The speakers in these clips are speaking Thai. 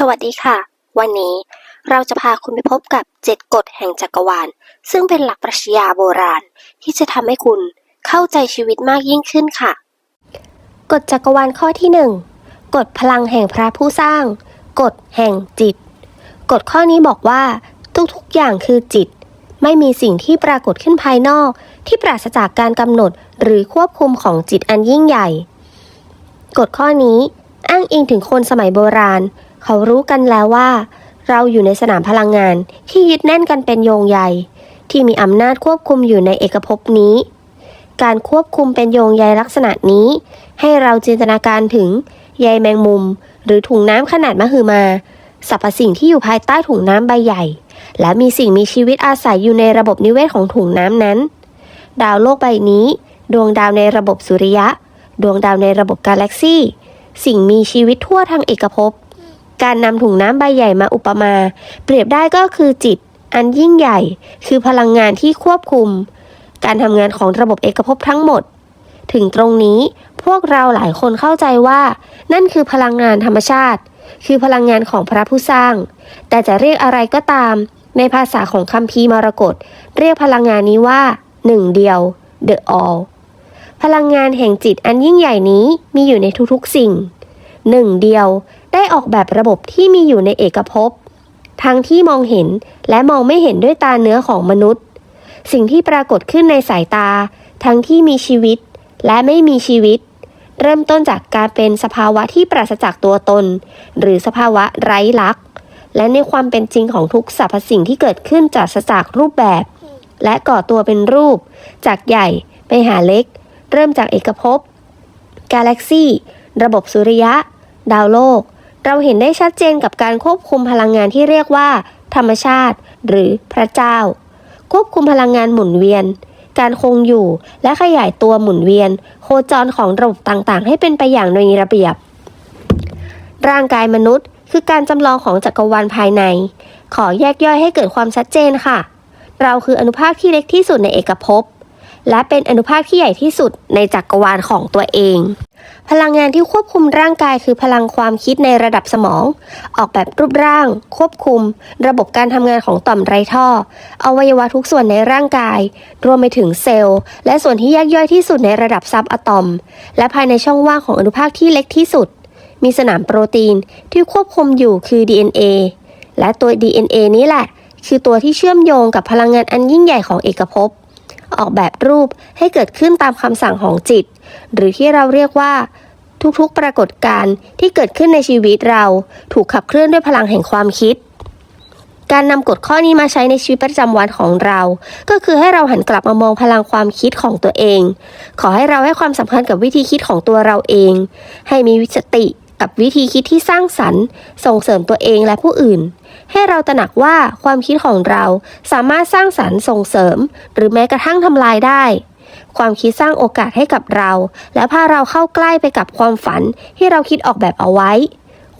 สวัสดีค่ะ วันนี้เราจะพาคุณไปพบกับ 7 กฎแห่งจักรวาล ซึ่งเป็นหลักปรัชญาโบราณ ที่จะทำให้คุณเข้าใจชีวิตมากยิ่งขึ้นค่ะ กฎจักรวาลข้อที่ 1 กฎพลังแห่งพระผู้สร้าง กฎแห่งจิต กฎข้อนี้บอกว่า ทุกๆอย่างคือจิต ไม่มีสิ่งที่ปรากฏขึ้นภายนอก ที่ปราศจากการกำหนดหรือควบคุมของจิตอันยิ่งใหญ่ กฎข้อนี้อ้างอิงถึงคนสมัยโบราณ เขารู้กันแล้วว่า เราอยู่ในสนามพลังงานที่ยึดแน่นกันเป็นโยงใย ที่มีอำนาจควบคุมอยู่ในเอกภพนี้ การควบคุมเป็นโยงใยลักษณะนี้ ให้เราจินตนาการถึงใยแมงมุม หรือถุงน้ำขนาดมหึมาสรรพสิ่งที่อยู่ภายใต้ถุงน้ำใบใหญ่ และมีสิ่งมีชีวิตอาศัยอยู่ในระบบนิเวศของถุงน้ำนั้น ดาวโลกใบนี้ ดวงดาวในระบบสุริยะ ดวงดาวในระบบกาแล็กซี่ สิ่งมีชีวิตทั่วทางเอกภพ การนำถุงน้ำใบใหญ่มาอุปมา เปรียบได้ก็คือจิต อันยิ่งใหญ่ คือพลังงานที่ควบคุม การทำงานของระบบเอกภพทั้งหมด ถึงตรงนี้พวกเราหลายคนเข้าใจว่า นั่นคือพลังงานธรรมชาติ คือพลังงานของพระผู้สร้าง แต่จะเรียกอะไรก็ตาม ในภาษาของคัมภีร์มรกตเรียกพลังงานนี้ว่าหนึ่งเดียว the all พลังงานแห่งจิตอันยิ่งใหญ่นี้มีอยู่ในทุกๆสิ่งหนึ่งเดียว ได้ออกแบบระบบที่มีอยู่ในเอกภพ ทั้งที่มองเห็นและมองไม่เห็นด้วยตาเนื้อของมนุษย์ สิ่งที่ปรากฏขึ้นในสายตา ทั้งที่มีชีวิตและไม่มีชีวิต เริ่มต้นจากการเป็นสภาวะที่ปราศจากตัวตน หรือสภาวะไร้ลักษณ์และในความเป็นจริงของทุกสรรพสิ่งที่เกิดขึ้นจากสจากรูปแบบ และก่อตัวเป็นรูป จากใหญ่ไปหาเล็ก เริ่มจากเอกภพ กาแล็กซี่ ระบบสุริยะ ดาวโลก เราเห็นได้ชัดเจนกับการควบคุมพลังงานที่เรียกว่า ธรรมชาติ หรือพระเจ้า ควบคุมพลังงานหมุนเวียน การคงอยู่และขยายตัวหมุนเวียน โคจรของระบบต่างๆ ให้เป็นไปอย่างมีระเบียบ ร่างกายมนุษย์คือการจำลองของจักรวาลภายใน ขอแยกย่อยให้เกิดความชัดเจนค่ะ เราคืออนุภาคที่เล็กที่สุดในเอกภพ และเป็นอนุภาคที่ใหญ่ที่สุดในจักรวาลของตัวเอง พลังงานที่ควบคุมร่างกายคือพลังความคิดในระดับสมอง ออกแบบรูปร่าง ควบคุม ระบบการทำงานของต่อมไรท่อ อวัยวะทุกส่วนในร่างกาย รวมไปถึงเซลล์ และส่วนที่แยกย่อยที่สุดในระดับซับอะตอม และภายในช่องว่างของอนุภาคที่เล็กที่สุด มีสนามโปรตีนที่ควบคุมอยู่คือ DNA และตัว DNA นี้แหละ คือตัวที่เชื่อมโยงกับพลังงานอันยิ่งใหญ่ของเอกภพ ออกแบบรูปให้เกิดขึ้นตามคำสั่งของจิต หรือที่เราเรียกว่า ทุกๆปรากฏการณ์ที่เกิดขึ้นในชีวิตเราถูกขับเคลื่อนด้วยพลังแห่งความคิด การนำกฎข้อนี้มาใช้ในชีวิตประจำวันของเรา ก็คือให้เราหันกลับมามองพลังความคิดของตัวเอง ขอให้เราให้ความสำคัญกับวิธีคิดของตัวเราเอง ให้มีวิสติ กับวิธีคิดที่สร้างสรรค์ ส่งเสริมตัวเองและผู้อื่น ให้เราตระหนักว่าความคิดของเราสามารถสร้างสรรค์ส่งเสริม หรือแม้กระทั่งทำลายได้ ความคิดสร้างโอกาสให้กับเรา และพาเราเข้าใกล้ไปกับความฝันที่เราคิดออกแบบเอาไว้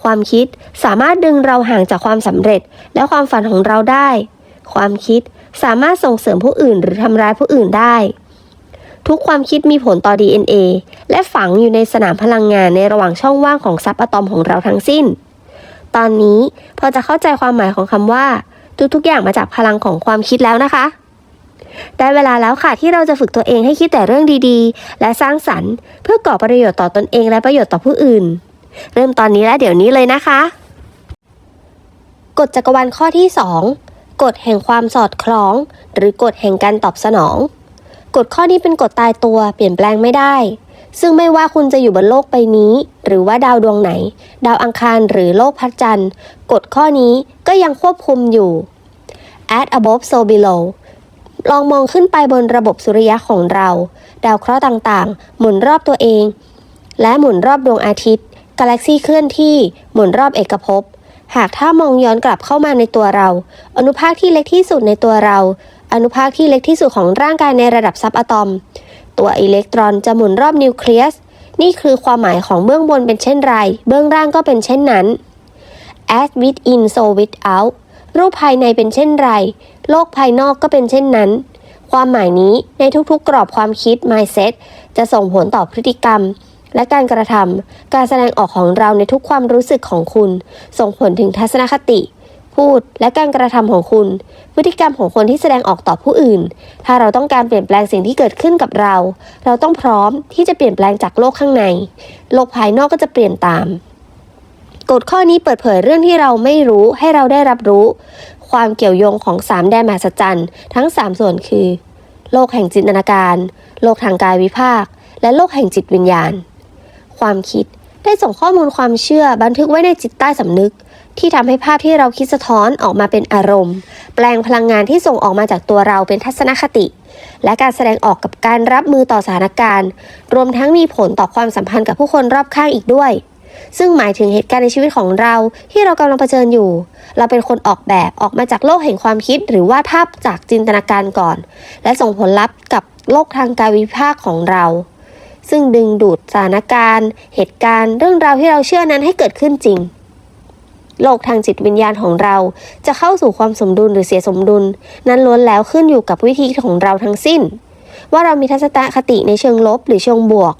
ความคิดสามารถดึงเราห่างจากความสำเร็จ และความฝันของเราได้ ความคิดสามารถส่งเสริมผู้อื่นหรือทำร้ายผู้อื่นได้ ทุกความคิดมีผลต่อ DNA และฝังอยู่ในสนามพลังงานในระหว่างช่องว่างของซับอะตอมของเราทั้งสิ้น ตอนนี้พอจะเข้าใจความหมายของคำว่า ทุกๆอย่างมาจากพลังของความคิดแล้วนะคะ ได้เวลาแล้วค่ะที่เราจะฝึกตัวเองให้คิดแต่เรื่องดีๆ และสร้างสรรค์ เพื่อก่อประโยชน์ต่อตนเองและประโยชน์ต่อผู้อื่น เริ่มตอนนี้และเดี๋ยวนี้เลยนะคะกฎจักรวาลข้อที่ 2 กฎแห่งความสอดคล้อง หรือกฎแห่งการตอบสนอง กฎข้อนี้เป็นกฎตายตัวเปลี่ยนแปลงไม่ได้ ซึ่งไม่ว่าคุณจะอยู่บนโลกใบนี้ หรือว่าดาวดวงไหน ดาวอังคารหรือโลกพระจันทร์กฎข้อนี้ก็ยังควบคุมอยู่ at above so below ลองมองขึ้นไปบนระบบสุริยะของเรา ดาวเคราะห์ต่างๆ หมุนรอบตัวเอง และหมุนรอบดวงอาทิตย์ กาแล็กซี่เคลื่อนที่หมุนรอบเอกภพ หากถ้ามองย้อนกลับเข้ามาในตัวเรา อนุภาคที่เล็กที่สุดในตัวเรา อนุภาคที่เล็กที่สุดของร่างกายในระดับซับอะตอม ตัวอิเล็กตรอนจะหมุนรอบนิวเคลียส นี่คือความหมายของเบื้องบนเป็นเช่นไร เบื้องล่างก็เป็นเช่นนั้น as within so without รูปภายในเป็นเช่นไร โลกภายนอกก็เป็นเช่นนั้น ความหมายนี้ในทุกๆกรอบความคิด mindset จะส่งผลต่อพฤติกรรม และการกระทำการแสดงออกของเราในทุกความรู้สึกของคุณ ส่งผลถึงทัศนคติ พูด และการกระทำของคุณ พฤติกรรมของคนที่แสดงออกต่อผู้อื่น ถ้าเราต้องการเปลี่ยนแปลงสิ่งที่เกิดขึ้นกับเรา เราต้องพร้อมที่จะเปลี่ยนแปลงจากโลกข้างใน โลกภายนอกก็จะเปลี่ยนตามกฎข้อนี้เปิดเผยเรื่องที่เราไม่รู้ให้เราได้รับรู้ ความเกี่ยวโยงของสามแดนมหัศจรรย์ทั้งสามส่วนคือ โลกแห่งจินตนาการ โลกทางกายวิภาค และโลกแห่งจิตวิญญาณ ความคิดได้ส่งข้อมูลความเชื่อบันทึกไว้ในจิตใต้สำนึก ที่ทำให้ภาพที่เราคิดสะท้อนออกมาเป็นอารมณ์ แปลงพลังงานที่ส่งออกมาจากตัวเราเป็นทัศนคติ และการแสดงออกกับการรับมือต่อสถานการณ์ รวมทั้งมีผลต่อความสัมพันธ์กับผู้คนรอบข้างอีกด้วย ซึ่งหมายถึงเหตุการณ์ในชีวิตของเราที่เรากำลังเผชิญอยู่ เราเป็นคนออกแบบออกมาจากโลกแห่งความคิด หรือว่าภาพจากจินตนาการก่อน และส่งผลลัพธ์กับโลกทางกายวิภาคของเราซึ่งดึงดูดสถานการณ์ เหตุการณ์ เรื่องราวที่เราเชื่อนั้นให้เกิดขึ้นจริง โลกทางจิตวิญญาณของเรา จะเข้าสู่ความสมดุลหรือเสียสมดุล นั้นล้วนแล้วขึ้นอยู่กับวิธีของเราทั้งสิ้น ว่าเรามีทัศนคติในเชิงลบหรือเชิงบวก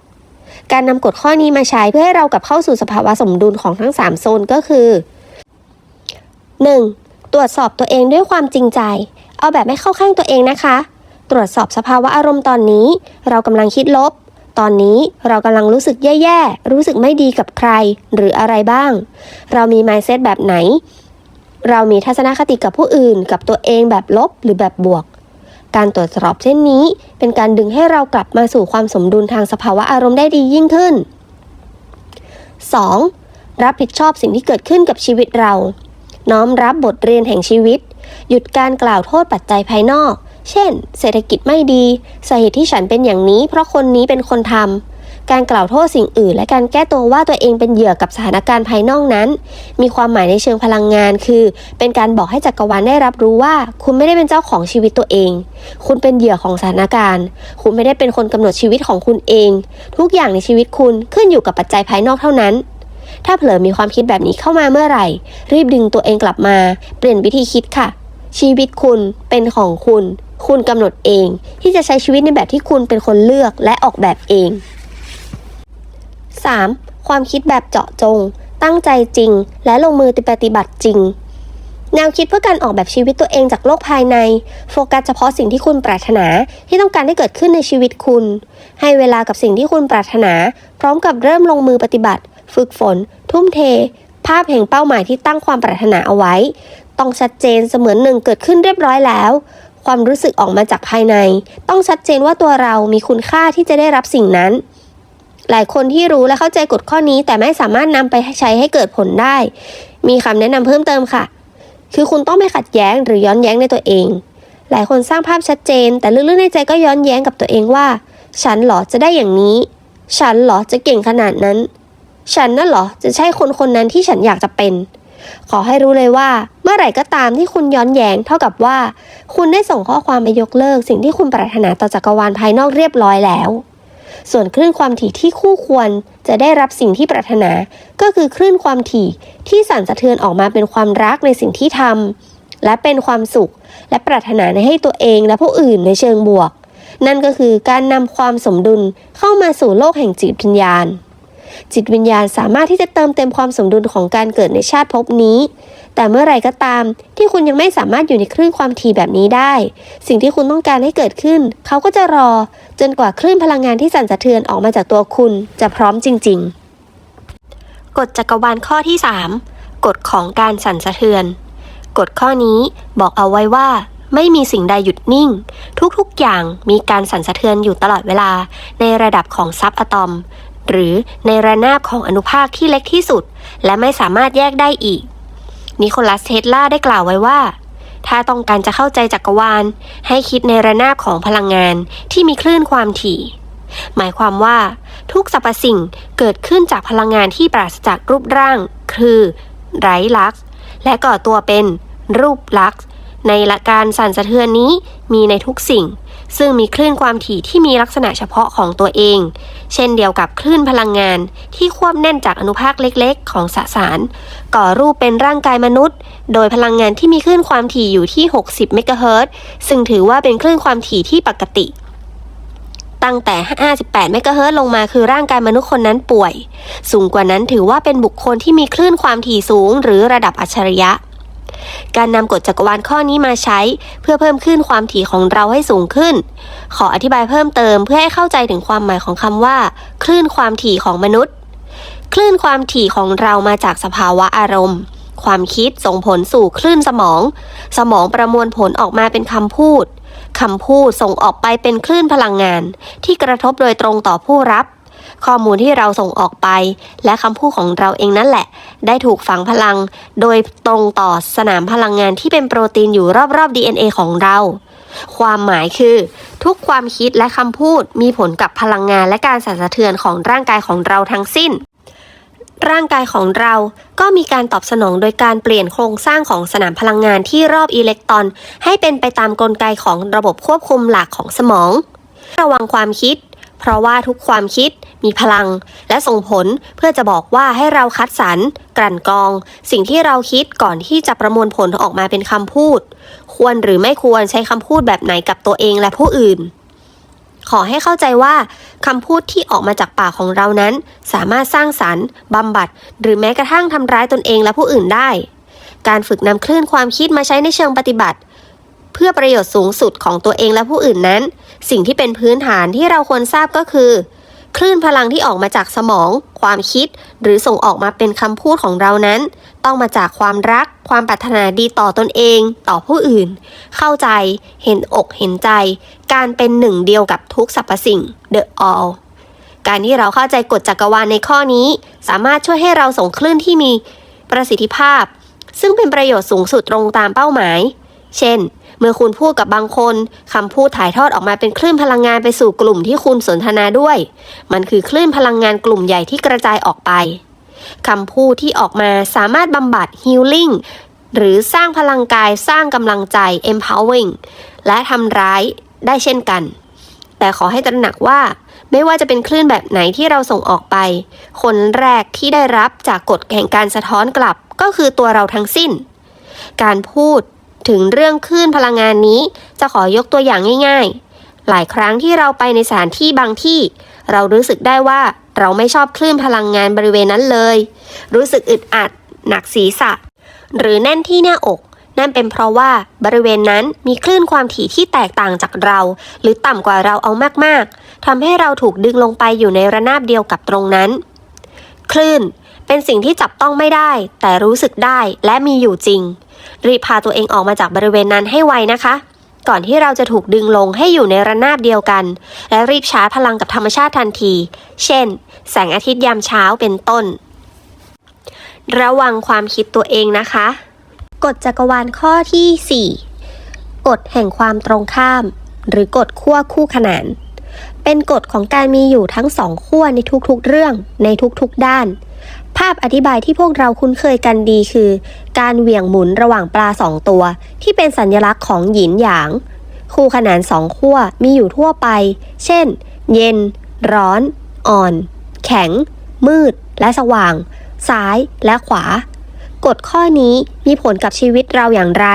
การนำกฎข้อนี้มาใช้เพื่อให้เรากลับเข้าสู่สภาวะสมดุลของทั้ง 3 โซนก็คือ 1. ตรวจสอบตัวเองด้วยความจริงใจ เอาแบบไม่เข้าข้างตัวเองนะคะ ตรวจสอบสภาวะอารมณ์ตอนนี้ เรากำลังคิดลบ ตอนนี้เรากำลังรู้สึกแย่ๆ รู้สึกไม่ดีกับใคร หรืออะไรบ้าง เรามี mindset แบบไหน เรามีทัศนคติกับผู้อื่น กับตัวเองแบบลบหรือแบบบวก การตรวจสอบเช่นนี้ เป็นการดึงให้เรากลับมาสู่ความสมดุลทางสภาวะอารมณ์ได้ดียิ่งขึ้น 2. รับผิดชอบสิ่งที่เกิดขึ้นกับชีวิตเรา น้อมรับบทเรียนแห่งชีวิต หยุดการกล่าวโทษปัจจัยภายนอก เช่น เศรษฐกิจไม่ดีสาเหตุที่ฉันเป็นอย่างนี้ เพราะคนนี้เป็นคนทำการกล่าวโทษสิ่งอื่น และการแก้ตัวว่าตัวเองเป็นเหยื่อกับสถานการณ์ภายนอกนั้น มีความหมายในเชิงพลังงาน คือ เป็นการบอกให้จักรวาลได้รับรู้ว่า คุณไม่ได้เป็นเจ้าของชีวิตตัวเอง คุณเป็นเหยื่อของสถานการณ์ คุณไม่ได้เป็นคนกำหนดชีวิตของคุณเอง ทุกอย่างในชีวิตคุณขึ้นอยู่กับปัจจัยภายนอกเท่านั้นถ้าเผลอมีความคิดแบบนี้เข้ามาเมื่อไหร่ รีบดึงตัวเองกลับมา เปลี่ยนวิธีคิดค่ะ ชีวิตคุณเป็นของคุณ คุณกำหนดเอง ที่จะใช้ชีวิตในแบบที่คุณเป็นคนเลือกและออกแบบเอง 3. ความคิดแบบเจาะจง ตั้งใจจริง และลงมือปฏิบัติจริง แนวคิดเพื่อการออกแบบชีวิตตัวเองจากโลกภายใน โฟกัสเฉพาะสิ่งที่คุณปรารถนาที่ต้องการให้เกิดขึ้นในชีวิตคุณ ให้เวลากับสิ่งที่คุณปรารถนา พร้อมกับเริ่มลงมือปฏิบัติ ฝึกฝน ทุ่มเท ภาพแห่งเป้าหมายที่ตั้งความปรารถนาเอาไว้ ต้องชัดเจนเสมือนหนึ่งเกิดขึ้นเรียบร้อยแล้ว ความรู้สึกออกมาจากภายใน ต้องชัดเจนว่าตัวเรามีคุณค่าที่จะได้รับสิ่งนั้น หลายคนที่รู้และเข้าใจกฎข้อนี้แต่ไม่สามารถนำไปใช้ให้เกิดผลได้ มีคำแนะนำเพิ่มเติมค่ะ คือคุณต้องไม่ขัดแย้งหรือย้อนแย้งในตัวเอง หลายคนสร้างภาพชัดเจน แต่ลึกๆในใจก็ย้อนแย้งกับตัวเองว่า ฉันหรอจะได้อย่างนี้ ฉันหรอจะเก่งขนาดนั้น ฉันน่ะหรอจะใช่คนคนนั้นที่ฉันอยากจะเป็น ขอให้รู้เลยว่า เมื่อไหร่ก็ตามที่คุณย้อนแย้งเท่ากับว่า คุณได้ส่งข้อความไปยกเลิก สิ่งที่คุณปรารถนาต่อจักรวาลภายนอกเรียบร้อยแล้ว ส่วนคลื่นความถี่ที่คู่ควรจะได้รับสิ่งที่ปรารถนา ก็คือคลื่นความถี่ที่สั่นสะเทือนออกมาเป็นความรักในสิ่งที่ทำและเป็นความสุข และปรารถนาในให้ตัวเองและผู้อื่นในเชิงบวก นั่นก็คือการนำความสมดุลเข้ามาสู่โลกแห่งจิตวิญญาณ จิตวิญญาณสามารถที่จะเติมเต็มความสมดุลของการเกิดในชาติภพนี้ แต่เมื่อไรก็ตาม ที่คุณยังไม่สามารถอยู่ในคลื่นความถี่แบบนี้ได้ สิ่งที่คุณต้องการให้เกิดขึ้น เขาก็จะรอ จนกว่าคลื่นพลังงานที่สั่นสะเทือนออกมาจากตัวคุณ จะพร้อมจริง ๆ กฎจักรวาลข้อที่ 3 กฎของการสั่นสะเทือน กฎข้อนี้บอกเอาไว้ว่าไม่มีสิ่งใดหยุดนิ่ง ทุกๆ อย่างมีการสั่นสะเทือนอยู่ตลอดเวลาในระดับของซับอะตอม หรือในระนาบของอนุภาคที่เล็กที่สุด และไม่สามารถแยกได้อีก นิโคลัสเทสลาได้กล่าวไว้ว่า ถ้าต้องการจะเข้าใจจักรวาล ให้คิดในระนาบของพลังงานที่มีคลื่นความถี่ หมายความว่า ทุกสรรพสิ่งเกิดขึ้นจากพลังงานที่ปราศจากรูปร่าง คือ ไร้ลักษณ์และก่อตัวเป็นรูปลักษณ์ในละการสั่นสะเทือนนี้มีในทุกสิ่ง ซึ่งมีคลื่นความถี่ที่มีลักษณะเฉพาะของตัวเอง เช่นเดียวกับคลื่นพลังงานที่ควบแน่นจากอนุภาคเล็กๆ ของสสาร ก่อรูปเป็นร่างกายมนุษย์ โดยพลังงานที่มีคลื่นความถี่อยู่ที่ 60 เมกะเฮิรตซ์ซึ่งถือว่าเป็นคลื่นความถี่ที่ปกติ ตั้งแต่ 58 เมกะเฮิรตซ์ลงมาคือร่างกายมนุษย์คนนั้นป่วย สูงกว่านั้นถือว่าเป็นบุคคลที่มีคลื่นความถี่สูง หรือระดับอัจฉริยะ การนำกฎจักรวาลข้อนี้มาใช้ เพื่อเพิ่มขึ้นความถี่ของเราให้สูงขึ้น ขออธิบายเพิ่มเติมเพื่อให้เข้าใจถึงความหมายของคำว่า คลื่นความถี่ของมนุษย์ คลื่นความถี่ของเรามาจากสภาวะอารมณ์ ความคิดส่งผลสู่คลื่นสมอง สมองประมวลผลออกมาเป็นคำพูดคำพูดส่งออกไปเป็นคลื่นพลังงาน ที่กระทบโดยตรงต่อผู้รับ ข้อมูลที่เราส่งออกไป และคำพูดของเราเองนั่นแหละ ได้ถูกฝังพลัง โดยตรงต่อสนามพลังงานที่เป็นโปรตีนอยู่รอบๆ DNA ของเรา ความหมายคือ ทุกความคิดและคำพูดมีผลกับพลังงานและการสั่นสะเทือนของร่างกายของเราทั้งสิ้นร่างกายของเราก็มีการตอบสนองโดยการเปลี่ยนโครงสร้างของสนามพลังงานที่รอบอิเล็กตรอน ให้เป็นไปตามกลไกของระบบควบคุมหลักของสมอง ระวังความคิด เพราะว่าทุกความคิดมีพลัง และส่งผลเพื่อจะบอกว่าให้เราคัดสรรกลั่นกรอง สิ่งที่เราคิดก่อนที่จะประมวลผลออกมาเป็นคำพูด ควรหรือไม่ควรใช้คำพูดแบบไหนกับตัวเองและผู้อื่น ขอให้เข้าใจว่าคำพูดที่ออกมาจากปากของเรานั้น สามารถสร้างสรรค์บำบัด หรือแม้กระทั่งทำร้ายตนเองและผู้อื่นได้ การฝึกนำคลื่นความคิดมาใช้ในเชิงปฏิบัติ เพื่อประโยชน์สูงสุดของตัวเองและผู้อื่นนั้น สิ่งที่เป็นพื้นฐานที่เราควรทราบก็คือ คลื่นพลังที่ออกมาจากสมอง ความคิด หรือส่งออกมาเป็นคำพูดของเรานั้น ต้องมาจากความรัก ความปรารถนาดีต่อตนเอง ต่อผู้อื่น เข้าใจ เห็นอกเห็นใจ การเป็นหนึ่งเดียวกับทุกสรรพสิ่ง The All การที่เราเข้าใจกฎจักรวาลในข้อนี้ สามารถช่วยให้เราส่งคลื่นที่มีประสิทธิภาพ ซึ่งเป็นประโยชน์สูงสุดตรงตามเป้าหมาย เช่น เมื่อคุณพูดกับบางคนคำพูดถ่ายทอดออกมาเป็นคลื่นพลังงานไปสู่กลุ่มที่คุณสนทนาด้วย มันคือคลื่นพลังงานกลุ่มใหญ่ที่กระจายออกไปคำพูดที่ออกมาสามารถบำบัด healing หรือสร้างพลังกายสร้างกำลังใจ empowering และทำร้ายได้เช่นกัน แต่ขอให้ตระหนักว่า ไม่ว่าจะเป็นคลื่นแบบไหนที่เราส่งออกไป คนแรกที่ได้รับจากกฎแห่งการสะท้อนกลับก็คือตัวเราทั้งสิ้น การพูด ถึงเรื่องคลื่นพลังงานนี้ จะขอยกตัวอย่างง่ายๆ หลายครั้งที่เราไปในสถานที่บางที่ เรารู้สึกได้ว่าเราไม่ชอบคลื่นพลังงานบริเวณนั้นเลย รู้สึกอึดอัด หนักศีรษะ หรือแน่นที่หน้าอก นั่นเป็นเพราะว่าบริเวณนั้นมีคลื่นความถี่ที่แตกต่างจากเรา หรือต่ำกว่าเราเอามากๆทำให้เราถูกดึงลงไปอยู่ในระนาบเดียวกับตรงนั้น คลื่น เป็นสิ่งที่จับต้องไม่ได้ แต่รู้สึกได้และมีอยู่จริง รีบพาตัวเองออกมาจากบริเวณนั้นให้ไวนะคะ ก่อนที่เราจะถูกดึงลงให้อยู่ในระนาบเดียวกัน และรีบชาร์จพลังกับธรรมชาติทันที เช่น แสงอาทิตย์ยามเช้าเป็นต้น ระวังความคิดตัวเองนะคะ กฎจักรวาลข้อที่ 4 กฎแห่งความตรงข้าม หรือกฎขั้วคู่ขนานเป็นกฎของการมีอยู่ทั้งสองขั้วในทุกๆเรื่องในทุกๆด้าน ภาพอธิบายที่พวกเราคุ้นเคยกันดีคือ การเหวี่ยงหมุนระหว่างปลาสองตัว ที่เป็นสัญลักษณ์ของหยินหยาง คู่ขนานสองขั้วมีอยู่ทั่วไป เช่น เย็น ร้อน อ่อน แข็ง มืด และสว่าง ซ้ายและขวากฎข้อนี้มีผลกับชีวิตเราอย่างไร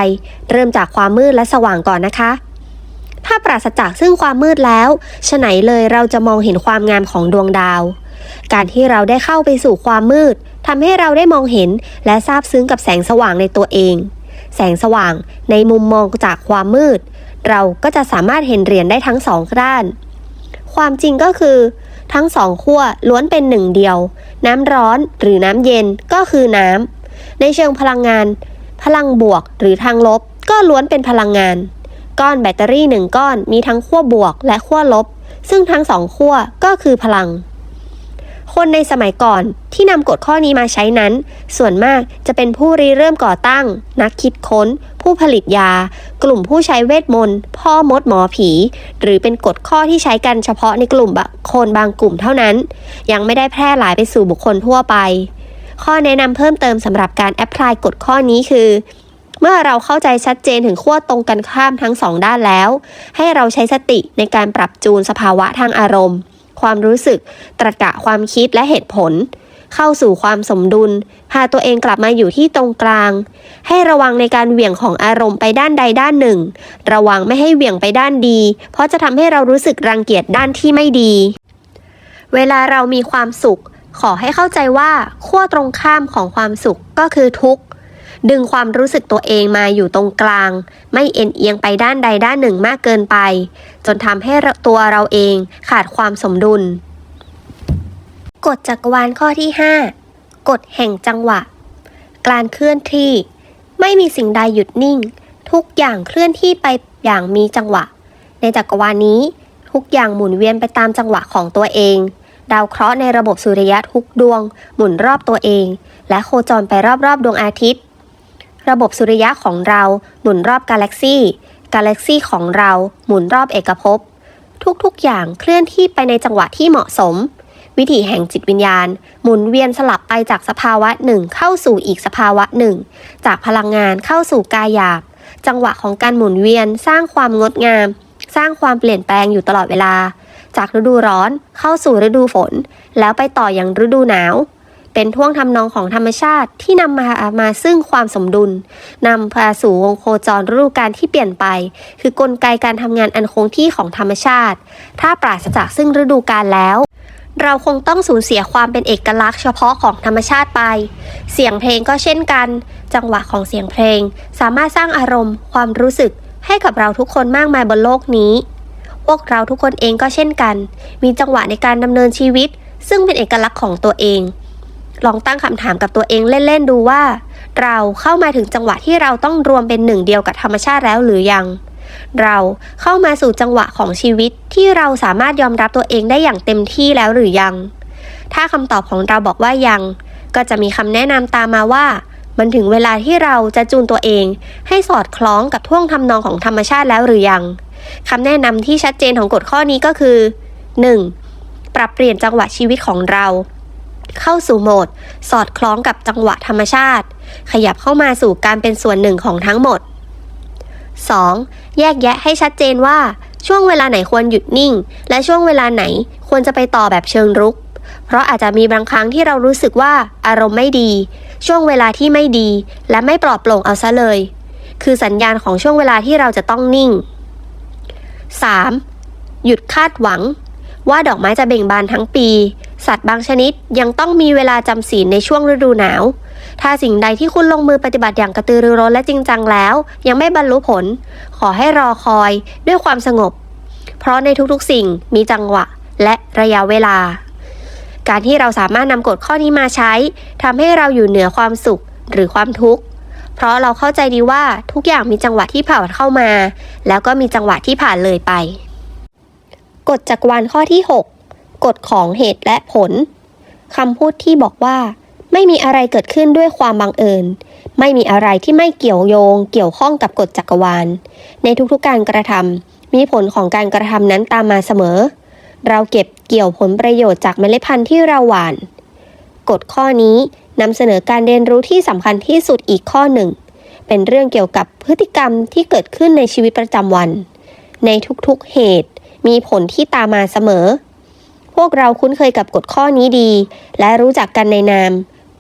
เริ่มจากความมืดและสว่างก่อนนะคะ ถ้าปราศจากซึ่งความมืดแล้วฉะไหนเลยเราจะมองเห็นความงามของดวงดาว การที่เราได้เข้าไปสู่ความมืดทำให้เราได้มองเห็นและซาบซึ้งกับแสงสว่างในตัวเอง แสงสว่างในมุมมองจากความมืด เราก็จะสามารถเห็นเหรียญได้ทั้งสองด้าน ความจริงก็คือ ทั้งสองขั้วล้วนเป็นหนึ่งเดียว น้ำร้อนหรือน้ำเย็นก็คือน้ำในเชิงพลังงาน พลังบวกหรือทางลบ ก็ล้วนเป็นพลังงาน ก้อนแบตเตอรี่หนึ่งก้อนมีทั้งขั้วบวกและขั้วลบ ซึ่งทั้งสองขั้วก็คือพลัง คนในสมัยก่อนที่นำกฎข้อนี้มาใช้นั้น ส่วนมากจะเป็นผู้ริเริ่มก่อตั้ง นักคิดค้น ผู้ผลิตยา กลุ่มผู้ใช้เวทมนต์ พ่อมดหมอผี หรือเป็นกฎข้อที่ใช้กันเฉพาะในกลุ่มคนบางกลุ่มเท่านั้น ยังไม่ได้แพร่หลายไปสู่บุคคลทั่วไป ข้อแนะนำเพิ่มเติมสำหรับการแอพพลายกฎข้อนี้คือเมื่อเราเข้าใจชัดเจนถึงขั้วตรงกันข้ามทั้งสองด้านแล้ว ให้เราใช้สติในการปรับจูนสภาวะทางอารมณ์ ความรู้สึก ตรรกะความคิดและเหตุผล เข้าสู่ความสมดุล พาตัวเองกลับมาอยู่ที่ตรงกลาง ให้ระวังในการเหวี่ยงของอารมณ์ไปด้านใดด้านหนึ่ง ระวังไม่ให้เหวี่ยงไปด้านดี เพราะจะทำให้เรารู้สึกรังเกียจด้านที่ไม่ดี เวลาเรามีความสุข ขอให้เข้าใจว่าขั้วตรงข้ามของความสุขก็คือทุกข์ ดึงความรู้สึกตัวเองมาอยู่ตรงกลาง ไม่เอ็นเอียงไปด้านใดด้านหนึ่งมากเกินไป จนทำให้ตัวเราเองขาดความสมดุล กฎจักรวาลข้อที่ 5 กฎแห่งจังหวะ การเคลื่อนที่ ไม่มีสิ่งใดหยุดนิ่ง ทุกอย่างเคลื่อนที่ไปอย่างมีจังหวะ ในจักรวาลนี้ ทุกอย่างหมุนเวียนไปตามจังหวะของตัวเองดาวเคราะห์ในระบบสุริยะทุกดวง หมุนรอบตัวเอง และโคจรไปรอบๆ ดวงอาทิตย์ ระบบสุริยะของเราหมุนรอบกาแล็กซี่ กาแล็กซี่ของเราหมุนรอบเอกภพ ทุกๆอย่างเคลื่อนที่ไปในจังหวะที่เหมาะสม วิถีแห่งจิตวิญญาณ หมุนเวียนสลับไปจากสภาวะหนึ่งเข้าสู่อีกสภาวะหนึ่ง จากพลังงานเข้าสู่กายหยาบ จังหวะของการหมุนเวียนสร้างความงดงาม สร้างความเปลี่ยนแปลงอยู่ตลอดเวลา จากฤดูร้อนเข้าสู่ฤดูฝน แล้วไปต่ออย่างฤดูหนาว เป็นท่วงทำนองของธรรมชาติที่นำมามาซึ่งความสมดุลนำพาสู่วงโคจรฤดูกาลที่เปลี่ยนไป คือกลไกการทำงานอันคงที่ของธรรมชาติ ถ้าปราศจากซึ่งฤดูกาลแล้วเราคงต้องสูญเสียความเป็นเอกลักษณ์เฉพาะของธรรมชาติไป เสียงเพลงก็เช่นกัน จังหวะของเสียงเพลง สามารถสร้างอารมณ์ ความรู้สึกให้กับเราทุกคนมากมายบนโลกนี้ พวกเราทุกคนเองก็เช่นกัน มีจังหวะในการดำเนินชีวิต ซึ่งเป็นเอกลักษณ์ของตัวเอง ลองตั้งคำถามกับตัวเองเล่นๆดูว่า เราเข้ามาถึงจังหวะที่เราต้องรวมเป็นหนึ่งเดียวกับธรรมชาติแล้วหรือยัง เราเข้ามาสู่จังหวะของชีวิตที่เราสามารถยอมรับตัวเองได้อย่างเต็มที่แล้วหรือยัง ถ้าคำตอบของเราบอกว่ายัง ก็จะมีคำแนะนำตามมาว่า มันถึงเวลาที่เราจะจูนตัวเอง ให้สอดคล้องกับท่วงทำนองของธรรมชาติแล้วหรือยังคำแนะนำที่ชัดเจนของกฎข้อนี้ก็คือ 1. ปรับเปลี่ยนจังหวะชีวิตของเรา เข้าสู่โหมด สอดคล้องกับจังหวะธรรมชาติ ขยับเข้ามาสู่การเป็นส่วนหนึ่งของทั้งหมด 2. แยกแยะให้ชัดเจนว่า ช่วงเวลาไหนควรหยุดนิ่ง และช่วงเวลาไหนควรจะไปต่อแบบเชิงรุก เพราะอาจจะมีบางครั้งที่เรารู้สึกว่าอารมณ์ไม่ดี ช่วงเวลาที่ไม่ดี และไม่ปลอดโปร่งเอาซะเลย คือสัญญาณของช่วงเวลาที่เราจะต้องนิ่ง 3. หยุดคาดหวัง ว่าดอกไม้จะเบ่งบานทั้งปี สัตว์บางชนิดยังต้องมีเวลาจำศีลในช่วงฤดูหนาว ถ้าสิ่งใดที่คุณลงมือปฏิบัติอย่างกระตือรือร้นและจริงจังแล้ว ยังไม่บรรลุผล ขอให้รอคอยด้วยความสงบ เพราะในทุกๆสิ่งมีจังหวะและระยะเวลา การที่เราสามารถนำกฎข้อนี้มาใช้ทำให้เราอยู่เหนือความสุขหรือความทุกข์เพราะเราเข้าใจดีว่าทุกอย่างมีจังหวะที่ผ่านเข้ามา แล้วก็มีจังหวะที่ผ่านเลยไป กฎจักรวาลข้อที่ 6 กฎของเหตุและผลคำพูดที่บอกว่า ไม่มีอะไรเกิดขึ้นด้วยความบังเอิญ ไม่มีอะไรที่ไม่เกี่ยวโยง เกี่ยวข้องกับกฎจักรวาล ในทุกๆการกระทำมีผลของการกระทำนั้นตามมาเสมอ เราเก็บเกี่ยวผลประโยชน์จากเมล็ดพันธุ์ที่เราหว่าน กฎข้อนี้นำเสนอการเรียนรู้ที่สำคัญที่สุดอีกข้อหนึ่ง เป็นเรื่องเกี่ยวกับพฤติกรรมที่เกิดขึ้นในชีวิตประจำวัน ในทุกๆเหตุมีผลที่ตามมาเสมอ วกเราคุ้นเคยกับกฎข้อนี้ดี และรู้จักกันในนาม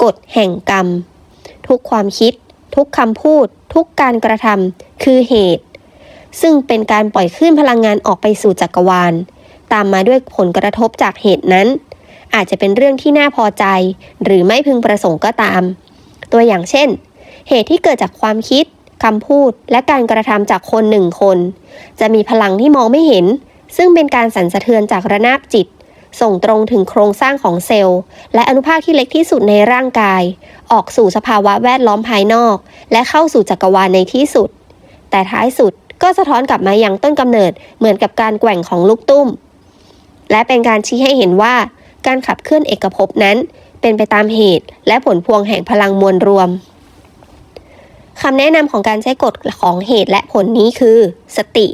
กฎแห่งกรรม ทุกความคิด ทุกคำพูด ทุกการกระทำคือเหตุ ซึ่งเป็นการปล่อยคลื่นพลังงานออกไปสู่จักรวาล ตามมาด้วยผลกระทบจากเหตุนั้น อาจจะเป็นเรื่องที่น่าพอใจ หรือไม่พึงประสงค์ก็ตาม ตัวอย่างเช่น เหตุที่เกิดจากความคิดคำพูดและการกระทำจากคนหนึ่งคน จะมีพลังที่มองไม่เห็น ซึ่งเป็นการสั่นสะเทือนจากระนาบจิต ส่งตรงถึงโครงสร้างของเซลล์ และอนุภาคที่เล็กที่สุดในร่างกาย ออกสู่สภาวะแวดล้อมภายนอก และเข้าสู่จักรวาลในที่สุด แต่ท้ายสุดก็สะท้อนกลับมายังต้นกำเนิดเหมือนกับการแกว่งของลูกตุ้ม และเป็นการชี้ให้เห็นว่า การขับเคลื่อนเอกภพนั้น เป็นไปตามเหตุ และผลพวงแห่งพลังมวลรวมคำแนะนำของการใช้กฎของเหตุและผลนี้คือ สติ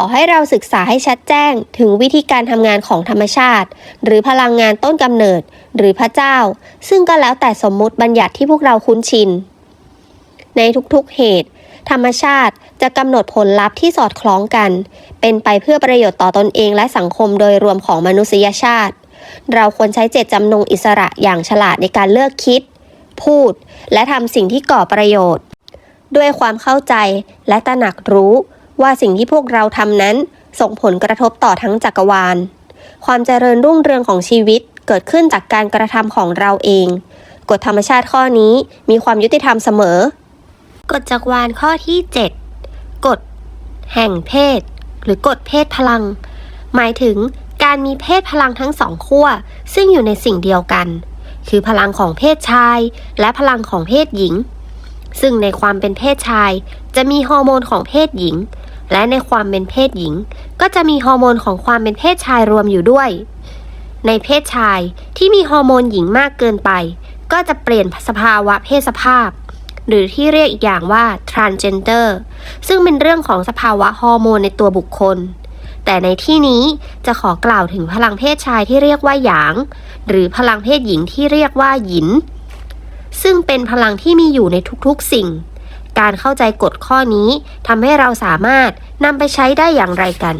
อให้เราศึกษาให้ชัดแจ้งถึงวิธีการทำงานของธรรมชาติ หรือพลังงานต้นกำเนิด หรือพระเจ้า ซึ่งก็แล้วแต่สมมุติบัญญัติที่พวกเราคุ้นชิน ในทุกๆเหตุ ธรรมชาติจะกำหนดผลลัพธ์ที่สอดคล้องกัน เป็นไปเพื่อประโยชน์ต่อตอนเองและสังคมโดยรวมของมนุษยชาติ เราควรใช้เจตจำนงอิสระอย่างฉลาดในการเลือกคิด พูด และทำสิ่งที่ก่อประโยชน์ ด้วยความเข้าใจและตระหนักรู้ ว่าสิ่งที่พวกเราทำนั้นส่งผลกระทบต่อทั้งจักรวาล ความเจริญรุ่งเรืองของชีวิตเกิดขึ้นจากการกระทำของเราเอง กฎธรรมชาติข้อนี้มีความยุติธรรมเสมอ กฎจักรวาลข้อที่ 7 กฎ แห่งเพศ หรือกฎเพศพลัง หมายถึงการมีเพศพลังทั้งสองขั้วซึ่งอยู่ในสิ่งเดียวกัน คือพลังของเพศชาย และพลังของเพศหญิง ซึ่งในความเป็นเพศชายจะมีฮอร์โมนของเพศหญิง และในความเป็นเพศหญิง ก็จะมีฮอร์โมนของความเป็นเพศชายรวมอยู่ด้วย ในเพศชายที่มีฮอร์โมนหญิงมากเกินไป ก็จะเปลี่ยนสภาวะเพศสภาพ หรือที่เรียกอีกอย่างว่า transgender ซึ่งเป็นเรื่องของสภาวะฮอร์โมนในตัวบุคคล แต่ในที่นี้จะขอกล่าวถึงพลังเพศชายที่เรียกว่าหยาง หรือพลังเพศหญิงที่เรียกว่าหยิน ซึ่งเป็นพลังที่มีอยู่ในทุกๆสิ่ง การเข้าใจกฎข้อนี้ทำให้เราสามารถนำไปใช้ได้อย่างไรกัน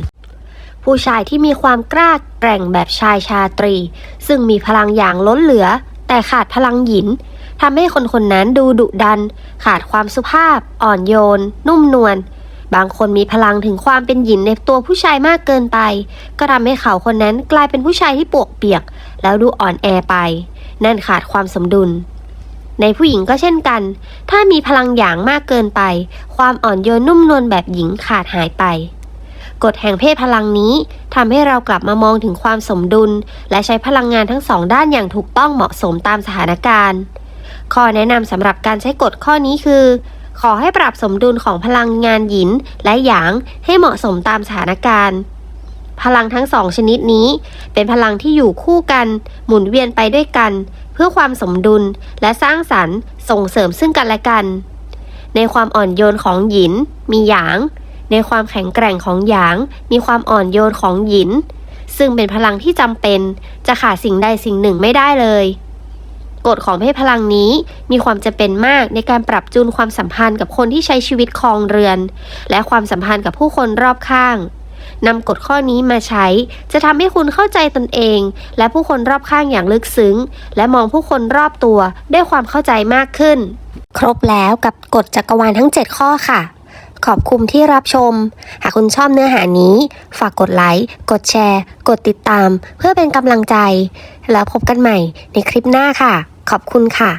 ผู้ชายที่มีความกล้าแกร่งแบบชายชาตรี ซึ่งมีพลังอย่างล้นเหลือ แต่ขาดพลังหยินทำให้คนคนนั้นดูดุดัน ขาดความสุภาพ อ่อนโยน นุ่มนวลบางคนมีพลังถึงความเป็นหยินในตัวผู้ชายมากเกินไป ก็ทำให้เขาคนนั้นกลายเป็นผู้ชายที่ปวกเปียก แล้วดูอ่อนแอไป นั่นขาดความสมดุล ในผู้หญิงก็เช่นกัน ถ้ามีพลังหยางมากเกินไป ความอ่อนโยนนุ่มนวลแบบหญิงขาดหายไป กฎแห่งเพศพลังนี้ทำให้เรากลับมามองถึงความสมดุล และใช้พลังงานทั้งสองด้านอย่างถูกต้องเหมาะสมตามสถานการณ์ ข้อแนะนำสำหรับการใช้กฎข้อนี้คือ ขอให้ปรับสมดุลของพลังงานหยินและหยางให้เหมาะสมตามสถานการณ์พลังทั้งสองชนิดนี้ เป็นพลังที่อยู่คู่กัน หมุนเวียนไปด้วยกัน พื่อความสมดุลและสร้างสรรค์ส่งเสริมซึ่งกันและกัน ในความอ่อนโยนของหยินมีหยาง ในความแข็งแกร่งของหยาง มีความอ่อนโยนของหยิน ซึ่งเป็นพลังที่จำเป็น จะขาดสิ่งใดสิ่งหนึ่งไม่ได้เลยกฎของเพศพลังนี้มีความจำเป็นมากในการปรับจูนความสัมพันธ์กับคนที่ใช้ชีวิตครองเรือน และความสัมพันธ์กับผู้คนรอบข้าง นำกฎข้อนี้มาใช้ จะทำให้คุณเข้าใจตนเอง และผู้คนรอบข้างอย่างลึกซึ้ง และมองผู้คนรอบตัวด้วยความเข้าใจมากขึ้น ครบแล้วกับกฎจักรวาลทั้ง 7 ข้อค่ะ ขอบคุณที่รับชม หากคุณชอบเนื้อหานี้ ฝากกดไลค์ กดแชร์ กดติดตาม เพื่อเป็นกำลังใจ แล้วพบกันใหม่ในคลิปหน้าค่ะ ขอบคุณค่ะ